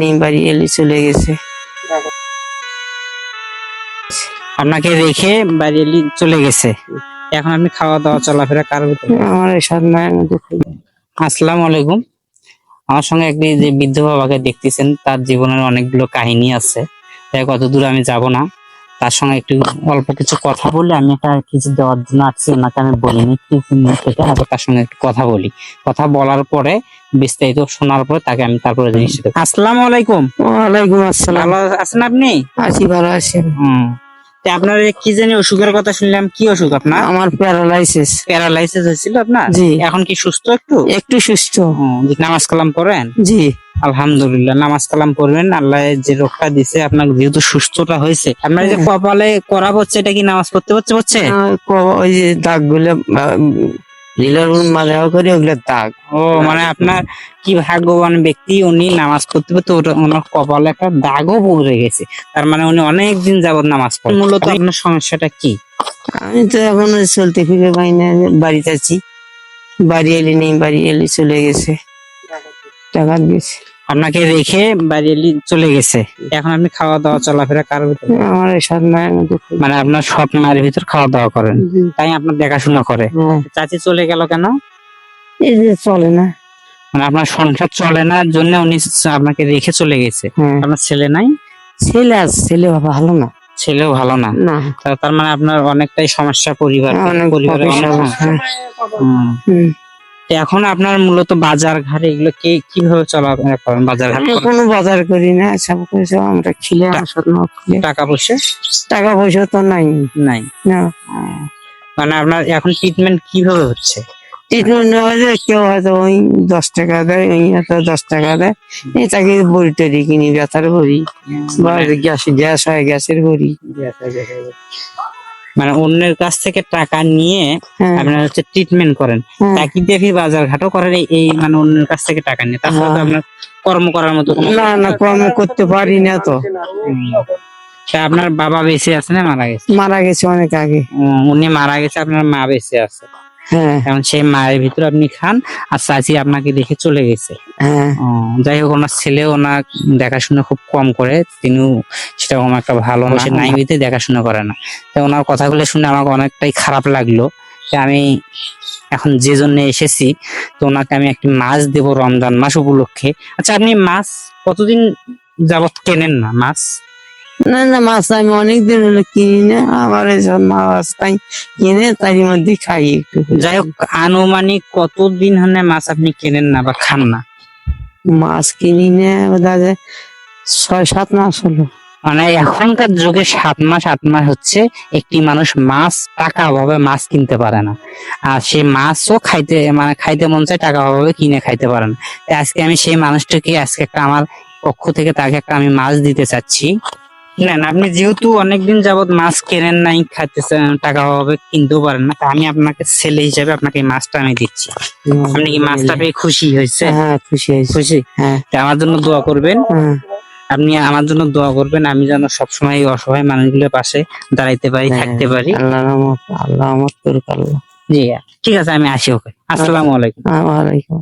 নেই বাড়ি এলে চলে গেছে। আপনাকে রেখে বাড়ি এলি চলে গেছে। এখন আমি খাওয়া দাওয়া চলাফেরা কার ভিতরে আমার এই মায়ের মধ্যে আসসালামু আলাইকুম। আমার সঙ্গে একটি যে বৃদ্ধ বাবাকে দেখতেছেন তার জীবনের অনেকগুলো কাহিনী আছে। তাই কত দূর আমি যাব না। তার সঙ্গে একটু অল্প কিছু কথা বলে আমি একটা কিছু দেওয়ার জন্য আসছি ওনাকে আমি বলিনি তার সঙ্গে একটু কথা বলি। কথা বলার পরে বিস্তারিত শোনার পরে তাকে আমি তারপরে জিনিস আসসালাম আলাইকুম। ওয়ালাইকুম আসসালাম। ভালো আছেন আপনি? আছি ভালো আছি। হুম। আপনার কি জানি অসুখের কথা শুনলাম কি অসুখ আপনার? আমার প্যারালাইসিস। প্যারালাইসিস হয়েছিল আপনার? জি। এখন কি সুস্থ একটু? একটু সুস্থ। হুম, নামাজ কালাম পড়েন? জি। আলহামদুলিল্লাহ নামাজ কালাম পড়বেন। আল্লাহ যে রোগটা দিছে আপনার যেহেতু সুস্থটা হয়েছে আপনার যে কপালে করা হচ্ছে এটা কি নামাজ পড়তে পারছে হচ্ছে? ওই যে দাগগুলো লীলার মাঝে করে ওগুলো দাগ ও মানে আপনার কি ভাগ্যবান ব্যক্তি উনি নামাজ পড়তে তো ওনার কপালে একটা দাগও পড়ে গেছে। তার মানে উনি অনেক দিন যাবত নামাজ পড়ে মূলত আপনার সমস্যাটা কি? আমি তো এখন চলতে ফিরে পাই না বাড়িতে আছি। বাড়ি এলি নেই বাড়ি এলি চলে গেছে। টাকা দিয়েছে আপনাকে রেখে এলি চলে গেছে। এখন আপনি খাওয়া দাওয়া চলাফেরা কার ভিতরে আমার মানে আপনার সব মায়ের ভিতর খাওয়া দাওয়া করেন তাই আপনার দেখাশোনা করে। হ্যাঁ, চাচি চলে গেল কেন? এই যে চলে না। মানে আপনার সংসার চলে না জন্য উনি আপনাকে রেখে চলে গেছে। হ্যাঁ। আপনার ছেলে নাই? ছেলে আছে ছেলে ভালো না। ছেলেও ভালো না। তার মানে আপনার অনেকটাই সমস্যা পরিবার পরিবারে অনেক এখন আপনার মূলত বাজার ঘাট এগুলো কে কীভাবে চলাফেরা করেন বাজার ঘাট আমি কোনো বাজার করি না সব কিছু আমরা খিলে আসত না খুলে। টাকা পয়সা? টাকা পয়সা তো নাই। নাই। না। মানে আপনার এখন ট্রিটমেন্ট কীভাবে হচ্ছে? ট্রিটমেন্ট নেওয়া যায় কেউ হয়তো ওই দশ টাকা দেয় ওই হয়তো দশ টাকা দেয়। এই তাকে বড়ি টড়ি কিনি ব্যথার বড়ি। বা গ্যাস গ্যাস হয় গ্যাসের বড়ি। মানে অন্যের কাছ থেকে টাকা নিয়ে হ্যাঁ। আপনার হচ্ছে ট্রিটমেন্ট করেন। একই তাকে দেখি বাজার ঘাটও করেন এই- মানে অন্যের কাছ থেকে টাকা নিয়ে। তাছাড়া তো হ্যাঁ। আপনার কর্ম করার মতো না না কর্ম করতে পারি না তো। আপনার বাবা বেঁচে আছে না মারা গেছে? মারা গেছে অনেক আগে। উনি মারা গেছে আপনার মা বেঁচে আছে। হ্যাঁ। এখন সেই মায়ের ভিতরে আপনি খান আর চাচি আপনাকে দেখে চলে গেছে। হ্যাঁ। যাই হোক ওনার ছেলে ওনার দেখাশোনা খুব কম করে তিনিও সেরকম একটা ভালো না নাইবিতে দেখাশোনা করে না। তো ওনার কথাগুলো শুনে আমাকে অনেকটাই খারাপ লাগল যে আমি এখন যে জন্য এসেছি তো ওনাকে আমি একটি মাছ দেব রমজান মাস উপলক্ষে। আচ্ছা আপনি মাছ কতদিন যাবত কেনেন না? মাছ? না না মাছ আমি অনেকদিন হলো কিনি না আবার এইসব মাছ তাই কিনে তারই মধ্যে খাই একটু। যাই হোক আনুমানিক কতদিন হলে মাছ আপনি কেনেন না বা খান না? মাছ কিনি না দাদা ছয় সাত মাস হলো। মানে এখনকার যুগে সাত মাস আট মাস হচ্ছে একটি মানুষ মাছ টাকা অভাবে মাছ কিনতে পারে না। আর সেই মাছও খাইতে মানে খাইতে মন চায় টাকা অভাবে কিনে খাইতে পারে না। আজকে আমি সেই মানুষটাকে আজকে একটা আমার পক্ষ থেকে তাকে একটা আমি মাছ দিতে চাচ্ছি। নেন আপনি যেহেতু অনেকদিন যাবত মাছ কেনেন নাই খাইতে টাকা অভাবে কিনতেও পারেন না আমি আপনাকে ছেলে হিসেবে আপনাকে মাছটা আমি দিচ্ছি। আপনি কি মাছটা পেয়ে খুশি হয়েছে? হ্যাঁ খুশি হয়েছি। খুশি? হ্যাঁ। আমার জন্য দোয়া করবেন। হ্যাঁ। আপনি আমার জন্য দোয়া করবেন আমি যেন সবসময় অসহায় মানুষগুলোর পাশে দাঁড়াইতে পারি থাকতে পারি। আল্লাহ আল্লাহ রহমত করুক আল্লাহ। জি ঠিক আছে আমি আসি ওকে। আসসালামু আলাইকুম। ওয়ালাইকুম